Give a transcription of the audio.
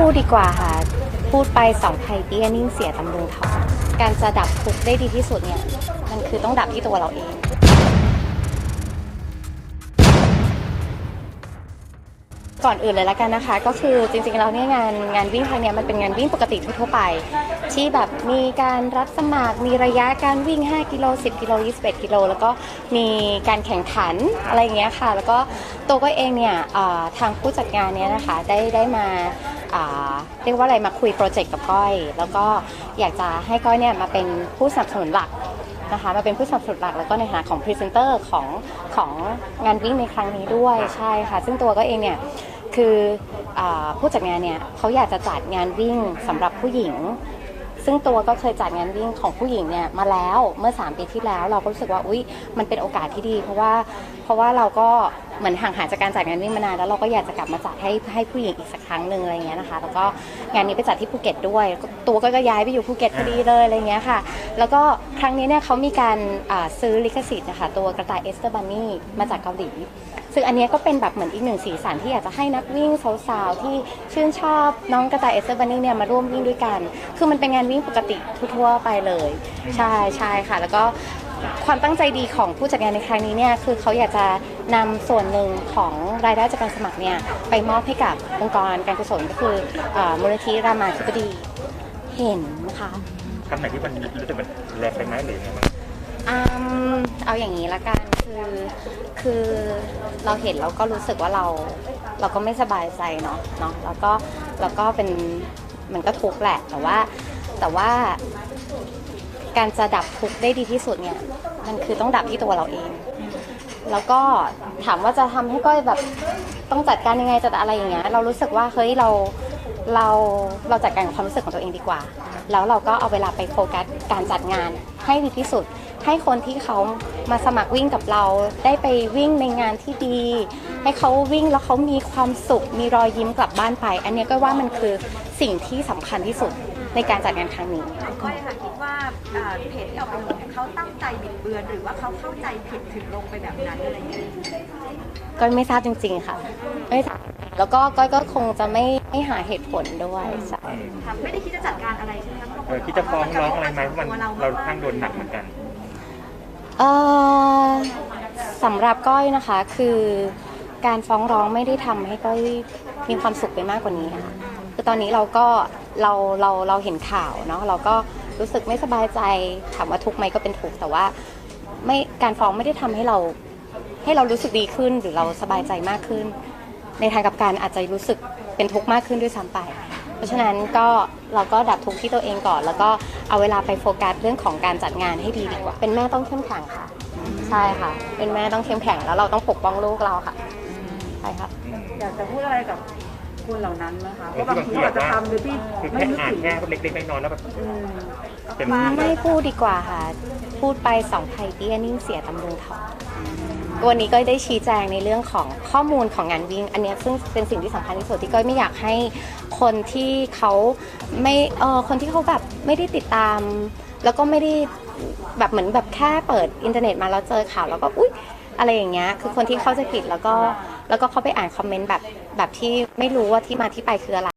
พูดดีกว่าค่ะ พูดไปสองไทยเตี้ยนิ่งเสียตำลึงทองการจะดับทุกข์ได้ดีที่สุดเนี่ย มันคือต้องดับที่ตัวเราเอง ก่อนอื่นเลยละกันนะคะ ก็คือจริงๆแล้วเนี่ยงานงานวิ่งครั้งเนี้ยมันเป็นงานวิ่งปกติทั่วๆไป ที่แบบมีการรับสมัครมีระยะการวิ่ง 5 กิโล 10 กิโล 21 กิโล แล้วก็มีการแข่งขันอะไรอย่างเงี้ยค่ะ แล้วก็ตัวก็เองเนี่ยเอ่อทางผู้จัดงานเนี่ยนะคะได้ได้มาอ่าเรียกว่าอะไรมาคุยโปรเจกต์กับก้อย แล้วก็อยากจะให้ก้อยเนี่ยมาเป็นผู้สนับสนุนหลัก นะคะมาเป็นผู้สนับสนุนหลักแล้วก็ในฐานะของพรีเซนเตอร์ของของงานวิ่งในครั้งนี้ด้วยใช่ค่ะ ซึ่งตัวก็เองเนี่ย คืออผู้จัดงานเนี่ยเขาอยากจะจัดงานวิ่งสำหรับผู้หญิง ซึ่งตัวก็เคยจัดงานวิ่งของผู้หญิงเนี่ยมาแล้วเมื่อ 3 ปีที่แล้ว เราก็รู้สึกว่าอุ้ยมันเป็นโอกาสที่ดี เพราะว่าเพราะว่าเราก็เหมือนห่างหายจากการจัดงานวิ่งมานานแล้วเราก็อยากจะกลับมาจัดให้ให้ผู้หญิงอีกสักครั้งหนึ่งอะไรเงี้ยนะคะ แล้วก็งานนี้ไปจัดที่ภูเก็ตด้วย ตัวก็ย้ายไปอยู่ภูเก็ตพอดีเลยอะไรเงี้ยค่ะ แล้วก็ครั้งนี้เนี่ยเขามีการซื้อลิขสิทธิ์นะคะตัวกระต่ายเอสเตอร์บันนี่มาจากเกาหลี ซึ่งอันนี้ก็เป็นแบบเหมือนอีกหนึ่งสีสันที่อยากจะให้นักวิ่งสาวๆที่ชื่นชอบน้องกระต่ายเอสเตอร์บันนี่เนี่ยมาร่วมวิ่งด้วยกัน คือมันเป็นงานวิ่งปกติทั่วๆไปเลย ใช่ใช่ค่ะ แล้วก็ความตั้งใจดีของผู้จัดงานในครั้งนี้เนี่ยคือเขาอยากจะนำส่วนหนึ่งของรายได้จากการสมัครเนี่ยไปมอบให้กับองค์กรการกุศลก็คือมูลนิธิรามาธิบดีเห็นนะคะคำไหนที่มันรู้สึกมันแรงไปไหมหรือไง อืมเอาอย่างนี้ละกันคือคือเราเห็นเราก็รู้สึกว่าเรา เราก็ไม่สบายใจเนาะเนาะแล้วก็แล้วก็เป็นมันก็ทุกข์แหละ แต่ว่าแต่ว่า การจะดับทุกข์ได้ดีที่สุดเนี่ยมันคือต้องดับที่ตัวเราเอง แล้วก็ถามว่าจะทำให้ก้อยแบบต้องจัดการยังไงจะอะไรอย่างเงี้ยเรารู้สึกว่าเฮ้ยเราเราเราจัดการกับความรู้สึกของตัวเองดีกว่า แล้วเราก็เอาเวลาไปโฟกัสการจัดงานให้ดีที่สุด ให้คนที่เขามาสมัครวิ่งกับเรา ได้ไปวิ่งในงานที่ดี ให้เขาวิ่งแล้วเขามีความสุข มีรอยยิ้มกลับบ้านไป อันเนี้ยก็ว่ามันคือสิ่งที่สำคัญที่สุดในการจัดงานครั้งนี้ก้อยค่ะคิดว่าอ่าเพจที่เอาไปลงเนี่ยเขาตั้งใจบิดเบือน หรือว่าเขาเข้าใจผิดถึงลงไปแบบนั้นอะไรอย่างเงี้ยก้อยไม่ทราบจริง ๆ ค่ะไม่ทราบแล้วก็ก้อยก็คงจะไม่ไม่หาเหตุผลด้วยใช่ค่ะไม่ได้คิดจะจัดการอะไรใช่ไหมคะเออคิดจะฟ้องร้องอะไรไหมเพราะมันเราข้างโดนหนักเหมือนกัน เอ่อสำหรับก้อยนะคะคือการฟ้องร้องไม่ได้ทำให้ก้อยมีความสุขไปมากกว่านี้ค่ะคือตอนนี้เราก็เราเราเราเห็นข่าวเนาะเราก็รู้สึกไม่สบายใจถามว่าทุกข์ไหมก็เป็นทุกข์แต่ว่าไม่การฟ้องไม่ได้ทำให้เราให้เรารู้สึกดีขึ้นหรือเราสบายใจมากขึ้น ในทางกลับการอาจจะรู้สึกเป็นทุกข์มากขึ้นด้วยซ้ำไป ราะฉะนั้นก็เราก็ดับทุกข์ที่ตัวเองก่อน แล้วก็เอาเวลาไปโฟกัสเรื่องของการจัดงานให้ดีดีกว่า เป็นแม่ต้องเข้มแข็งค่ะ ใช่ค่ะ เป็นแม่ต้องเข้มแข็งแล้วเราต้องปกป้องลูกเราค่ะใช่ค่ะอืมอยากจะพูดอะไรกับคนเหล่านั้นไหมคะเอเพอราะที่บางบางทีทีอาจจะแบบว่าทำโดยที่คือไม่แค่รู้อ่านสึกแค่เล็กๆน้อยๆแล้วแบบอืมเต็มมาที่ไม่พูดดีกว่าค่ะ พูดไปสองไทยเบี้ยนิ่งเสียตำลึงทอง วันนี้ก็ได้ชี้แจงในเรื่องของข้อมูลของงานวิ่ง อันนี้ซึ่งเป็นสิ่งที่สำคัญที่สุดที่ก้อยไม่อยากให้คนที่เขาไม่เออคนที่เขาแบบไม่ได้ติดตาม แล้วก็ไม่ได้แบบเหมือนแบบแค่เปิดอินเทอร์เน็ตมาแล้วเจอข่าวแล้วก็อุ๊ยอะไรอย่างเงี้ยคือคนที่เข้าใจผิดแล้วก็แล้วก็เข้าไปอ่านคอมเมนต์แบบแบบที่ไม่รู้ว่าที่มาที่ไปคืออะไร